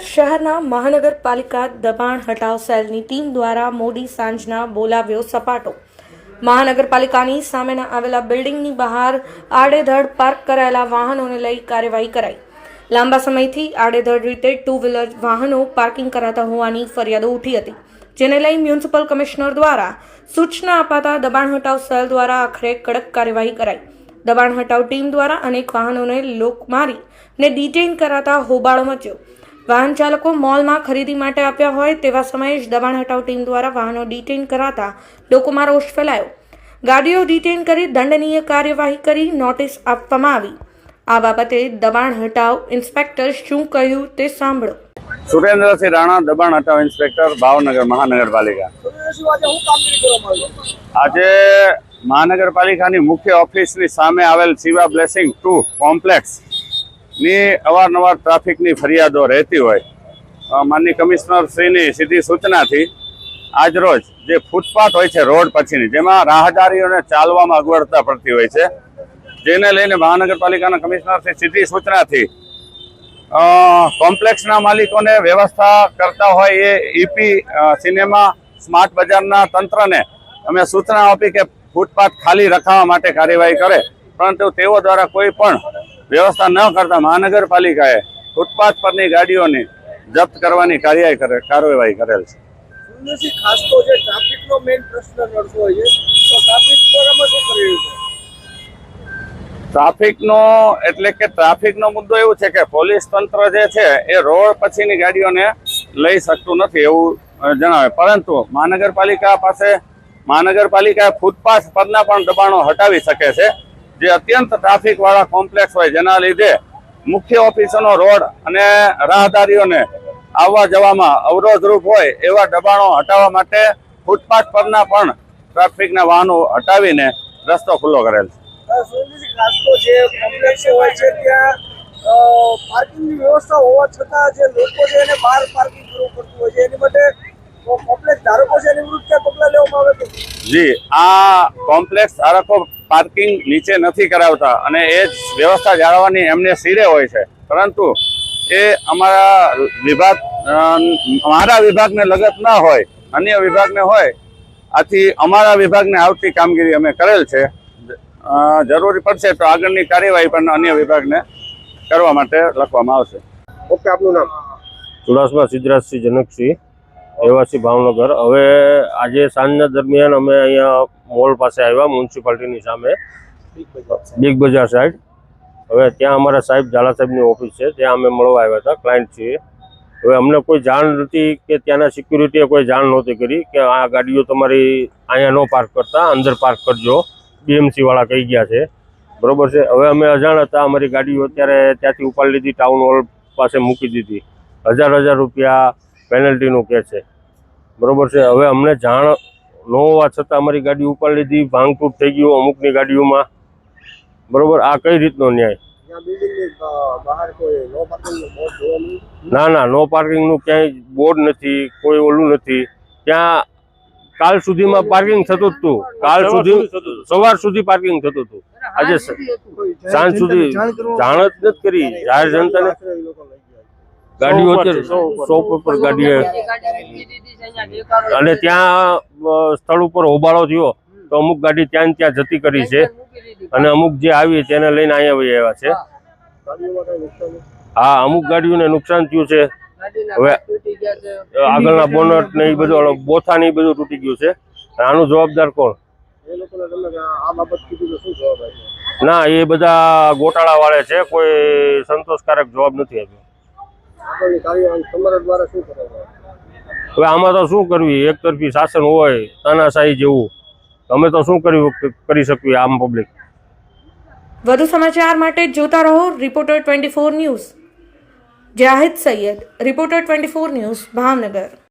ભાવનગર શહેરના મહાનગરપાલિકા દબાણ હટાવ સેલની ટીમ દ્વારા મોડી સાંજના બોલાવ્યો સપાટો. મહાનગરપાલિકાની સામેના આવેલા બિલ્ડિંગની બહાર આડેધડ પાર્ક કરાયેલા વાહનોને લઈ કાર્યવાહી કરાઈ. લાંબા સમયથી આડેધડ રીતે ટુ વ્હીલર વાહનો પાર્કિંગ કરાતા હોવાની ફરિયાદો ઉઠી હતી, જેને લઈ મ્યુનિસિપલ કમિશનર દ્વારા સૂચના અપાતા દબાણ હટાવ સેલ દ્વારા આખરે કડક કાર્યવાહી કરાઈ. દબાણ હટાવ ટીમ દ્વારા અનેક વાહનોને લોક મારી ને ડિટેઇન કરાતા હોબાળો મચ્યો. વાહન ચાલકો મોલમાં ખરીદી માટે આપ્યા હોય તેવા સમયે જ દબાણ હટાવ ટીમ દ્વારા વાહનો ડિટેઇન કરાતા લોકોમાં રોષ ફેલાયો. ગાડીઓ ડિટેઇન કરી દંડનીય કાર્યવાહી કરી નોટિસ આપવામાં આવી. આ બાબતે દબાણ હટાવ ઇન્સ્પેક્ટર શું કહ્યું તે સાંભળો. સુરેન્દ્રસિંહ રાણા, દબાણ હટાવ ઇન્સ્પેક્ટર, ભાવનગર મહાનગરપાલિકા. આજે મહાનગરપાલિકાની મુખ્ય ઓફિસની સામે આવેલ શિવા બ્લેસિંગ ટુ કોમ્પ્લેક્સ ની અવારનવાર ટ્રાફિકની ફરિયાદો રહેતી હોય માનની કમિશનર શ્રીની સીધી સૂચનાથી આજરોજ જે ફૂટપાથ હોય છે રોડ પછીની, જેમાં રાહદારીઓને ચાલવામાં અગવડતા પડતી હોય છે, જેને લઈને મહાનગરપાલિકાના કમિશનરથી સીધી સૂચનાથી કોમ્પ્લેક્સના માલિકોને વ્યવસ્થા કરતા હોય એ ઈપી સિનેમા, સ્માર્ટ બજારના તંત્રને અમે સૂચના આપી કે ફૂટપાથ ખાલી રખાવા માટે કાર્યવાહી કરે, પરંતુ તેઓ દ્વારા કોઈ પણ વ્યવસ્થા ન કરતા મહાનગરપાલિકાએ ફૂટપાથ પરની ગાડીઓની જપ્ત કરવાની કાર્યવાહી કરે કાર્યવાહી કરેલ છે. ખાસ તો જે ટ્રાફિકનો મેઇન પ્રશ્ન નડતો હોય છે તો ટ્રાફિક દ્વારામાં શું કરી છે? ટ્રાફિકનો એટલે કે ટ્રાફિકનો મુદ્દો એવું છે કે પોલીસ તંત્ર જે છે એ રોડ પછીની ગાડીઓને લઈ શકતું નથી એવું જણાવે. પરંતુ મહાનગરપાલિકા પાસે મહાનગરપાલિકા ફૂટપાથ પરના પણ દબાણો હટાવી શકે છે. જે અત્યંત ટ્રાફિક વાળા કોમ્પ્લેક્સ હોય જેના લીધે મુખ્ય ઓફિસોનો રોડ અને રાહદારીઓને આવવા જવામાં અવરોધરૂપ હોય એવા દબાણો હટાવવા માટે ફૂટપાથ પરના પણ ટ્રાફિકના વાહનો હટાવીને રસ્તો ખુલ્લો કરેલ છે. અ, સુંદરસિંહ જે કોમ્પ્લેક્સ હોય છે ત્યાં અ, વ્યવસ્થા હોવા છતાં જે લોકો એને બહાર પાર્કિંગ કરવું પડતું હોય છે. એની માટે કો- ધારકો છે એની વિરુદ્ધ લેવામાં આવે છે? જી આ કોમ્પ્લેક્સ ધારકો પાર્કિંગ નીચે નથી કરાવતા અને એ જ વ્યવસ્થા જાળવવાની એમને સિરે હોય છે. પરંતુ એ અમારા વિભાગ મારા વિભાગને લગત ના હોય અન્ય વિભાગને હોય આથી અમારા વિભાગને આવતી કામગીરી અમે કરેલ છે. જરૂરી પડશે તો આગળની કાર્યવાહી પણ અન્ય વિભાગને કરવા માટે લખવામાં આવશે. ઓકે આપનું નામ? ચુડાસમા સિદ્ધરાજસિંહ જનકસિંહ. રહેવાસી ભાવનગર હવે આજે સાંજના દરમિયાન અમે અહીંયા મોલ પાસે આવ્યા, મ્યુનિસિપાલિટીની સામે. બિગ બજાર સાઈડ હવે ત્યાં અમારા સાહેબ ઝાલા સાહેબની ઓફિસ છે, ત્યાં અમે મળવા આવ્યા હતા ક્લાયન્ટ છીએ. હવે અમને કોઈ જાણ નથી કે ત્યાંના સિક્યુરિટીએ કોઈ જાણ નહોતી કરી કે આ ગાડીઓ તમારી અહીંયા ન પાર્ક કરતા, અંદર પાર્ક કરજો. બીએમસી વાળા કહી ગયા છે. બરોબર છે? હવે અમે અજાણ હતા, અમારી ગાડીઓ અત્યારે ત્યાંથી ઉપાડી લીધી ટાઉન હોલ પાસે મૂકી દીધી. હજાર હજાર રૂપિયા પેનલ્ટીનું કે છે. બરોબર છે? હવે અમને જાણ ન હોવા છતાં અમારી ગાડી ઉપાડી લીધી ભાંગફૂટ થઈ ગયું અમુકની ગાડીઓમાં. બરોબર? આ કઈ રીતનો ન્યાય? ત્યાં બિલ્ડિંગની બહાર કોઈ નો ના ના નો પાર્કિંગનું ક્યાંય બોર્ડ નથી કોઈ ઓલું નથી. ત્યાં કાલ સુધીમાં પાર્કિંગ થતું જ હતું કાલ સુધી સવાર સુધી પાર્કિંગ થતું હતું આજે સાંજ સુધી જાણ જ નથી કરી. જાહેર જનતાને આશરે એ લોકો લઈ ગયા ગાડીઓ અત્યારે શોપ ઉપર ગાડીઓ અને ત્યાં સ્થળ ઉપર હોબાળો થયો તો અમુક ગાડી ત્યાં ને ત્યાં જતી કરી છે. અને અમુક જે આવી તેને લઈને અહીંયા વહી આવ્યા છે? હા. અમુક ગાડીઓને નુકસાન થયું છે. હવે આગળના બોનટ ને એ બધું બોથા ને એ બધું તૂટી ગયું છે. અને આનું જવાબદાર કોણ? એ લોકોને તમે આ આ બાબત કીધું તો શું જવાબ આપ્યો? ના એ બધા ગોટાળા વાળે છે. કોઈ સંતોષકારક જવાબ નથી આપ્યો. હવે આમાં તો શું કરવી? એક તરફી શાસન હોય તાનાશાહી જેવું. અમે તો શું કરી કરી શકીએ આમ પબ્લિક વધુ સમાચાર માટે જોતા રહો reporter twenty four news Jahid Saiyed. Reporter twenty four news Bhavnagar.